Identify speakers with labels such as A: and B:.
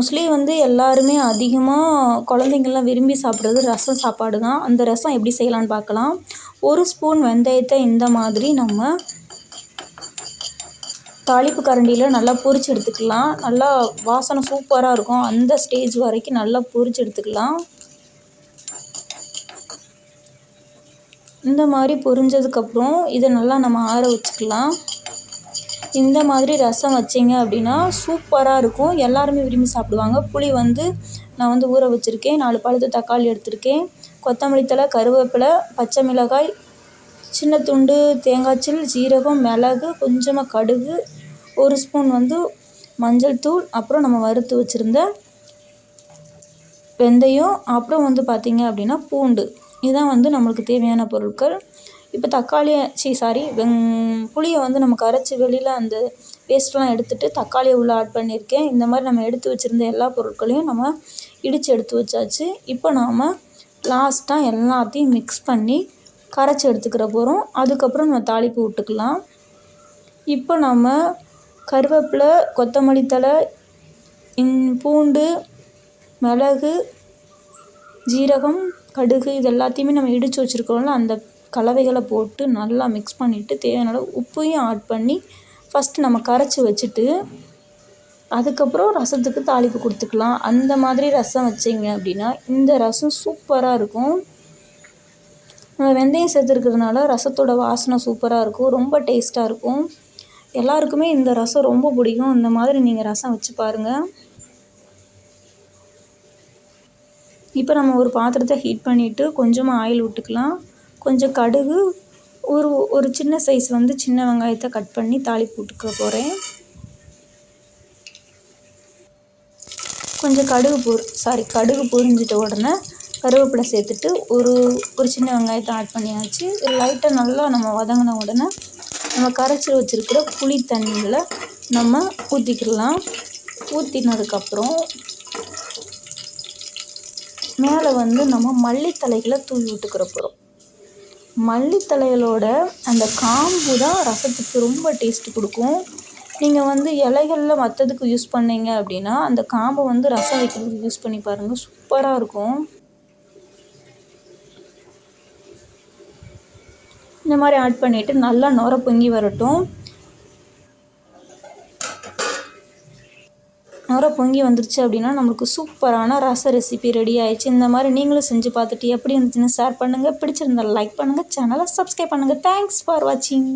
A: Mostly வந்து எல்லாருமே அதிகமாக குழந்தைங்கள்லாம் விரும்பி சாப்பிட்றது ரசம் சாப்பாடு தான் அந்த ரசம் எப்படி செய்யலான்னு பார்க்கலாம். ஒரு ஸ்பூன் வெந்தயத்தை இந்த மாதிரி நம்ம தாளிப்பு கரண்டியில் நல்லா பொரிச்சு எடுத்துக்கலாம். நல்லா வாசனை சூப்பராக இருக்கும். அந்த ஸ்டேஜ் வரைக்கும் நல்லா பொரிச்சு எடுத்துக்கலாம். இந்த மாதிரி பொரிஞ்சதுக்கப்புறம் இதை நல்லா நம்ம ஆற வச்சுக்கலாம். இந்த மாதிரி ரசம் வச்சிங்க அப்படின்னா சூப்பராக இருக்கும். எல்லாருமே விரும்பி சாப்பிடுவாங்க. புளி வந்து நான் வந்து ஊற வச்சுருக்கேன். நாலு பழுத்த தக்காளி எடுத்திருக்கேன். கொத்தமல்லி தழை கருவேப்பிலை பச்சை மிளகாய் சின்ன துண்டு தேங்காய் சில் ஜீரகம் மிளகு கொஞ்சமாக கடுகு ஒரு ஸ்பூன் வந்து மஞ்சள் தூள் அப்புறம் நம்ம வறுத்து வச்சுருந்த வெந்தயம் அப்புறம் வந்து பார்த்திங்க அப்படின்னா பூண்டு. இதுதான் வந்து நம்மளுக்கு தேவையான பொருட்கள். இப்போ தக்காளியை சி சாரி வெங் புளியை வந்து நம்ம கரைச்சி வெளியில் அந்த பேஸ்ட்லாம் எடுத்துட்டு தக்காளியை உள்ளே ஆட் பண்ணியிருக்கேன். இந்த மாதிரி நம்ம எடுத்து வச்சுருந்த எல்லா பொருட்களையும் நம்ம இடித்து எடுத்து வச்சாச்சு. இப்போ நாம் லாஸ்ட்டாக எல்லாத்தையும் மிக்ஸ் பண்ணி கரைச்சி எடுத்துக்கிற போகிறோம் அதுக்கப்புறம் நம்ம தாளிப்பு விட்டுக்கலாம். இப்போ நம்ம கருவேப்பிலை கொத்தமல்லி தழை இன் பூண்டு மிளகு ஜீரகம் கடுகு இது எல்லாத்தையுமே நம்ம இடித்து வச்சுருக்கோம்ல அந்த கலவைகளை போட்டு நல்லா மிக்ஸ் பண்ணிவிட்டு தேவையான அளவு உப்பையும் ஆட் பண்ணி ஃபஸ்ட்டு நம்ம கரைச்சி வச்சுட்டு அதுக்கப்புறம் ரசத்துக்கு தாளிப்பு கொடுத்துக்கலாம். அந்த மாதிரி ரசம் வச்சிங்க அப்படின்னா இந்த ரசம் சூப்பராக இருக்கும். நம்ம வெந்தயம் சேர்த்துருக்கிறதுனால ரசத்தோட வாசனை சூப்பராக இருக்கும். ரொம்ப டேஸ்ட்டாக இருக்கும். எல்லாருக்குமே இந்த ரசம் ரொம்ப பிடிக்கும். இந்த மாதிரி நீங்கள் ரசம் வச்சு பாருங்கள் இப்போ நம்ம ஒரு பாத்திரத்தை ஹீட் பண்ணிவிட்டு கொஞ்சமாக ஆயில் விட்டுக்கலாம் கொஞ்சம் கடுகு ஒரு ஒரு சின்ன சைஸ் வந்து சின்ன வெங்காயத்தை கட் பண்ணி தாளிப்பு விட்டுக்க போகிறேன் கொஞ்சம் கடுகு பொரி சாரி கடுகு பொரிஞ்சிட்ட உடனே கருவேப்பிலை சேர்த்துட்டு ஒரு ஒரு சின்ன வெங்காயத்தை ஆட் பண்ணியாச்சு. லைட்டாக நல்லா நம்ம வதங்கின உடனே நம்ம கரைச்சி வச்சுருக்கிற புளி தண்ணிகளை நம்ம ஊற்றிக்கிடலாம் ஊற்றினதுக்கப்புறம் மேலே வந்து நம்ம மல்லித்தலைகளை தூவி விட்டுக்கிற போகிறோம் மல்லித்தழைகளோட அந்த காம்பு தான் ரசத்துக்கு ரொம்ப டேஸ்ட்டு கொடுக்கும். நீங்கள் வந்து இலைகளில் மற்றதுக்கு யூஸ் பண்ணீங்க அப்படின்னா அந்த காம்பை வந்து ரசம் வைக்கிறதுக்கு யூஸ் பண்ணி பாருங்கள் சூப்பராக இருக்கும். இந்த மாதிரி ஆட் பண்ணிவிட்டு நல்லா நுர பொங்கி வரட்டும். நுர பொங்கி வந்துருச்சு அப்படின்னா நம்மளுக்கு சூப்பரான ரச ரெசிபி ரெடி ஆயிடுச்சு. இந்த மாதிரி நீங்களும் செஞ்சு பார்த்துட்டு எப்படி இருந்துச்சுன்னு ஷேர் பண்ணுங்கள் பிடிச்சிருந்தா லைக் பண்ணுங்கள் சேனலை சப்ஸ்கிரைப் பண்ணுங்கள் தேங்க்ஸ் ஃபார் வாட்சிங்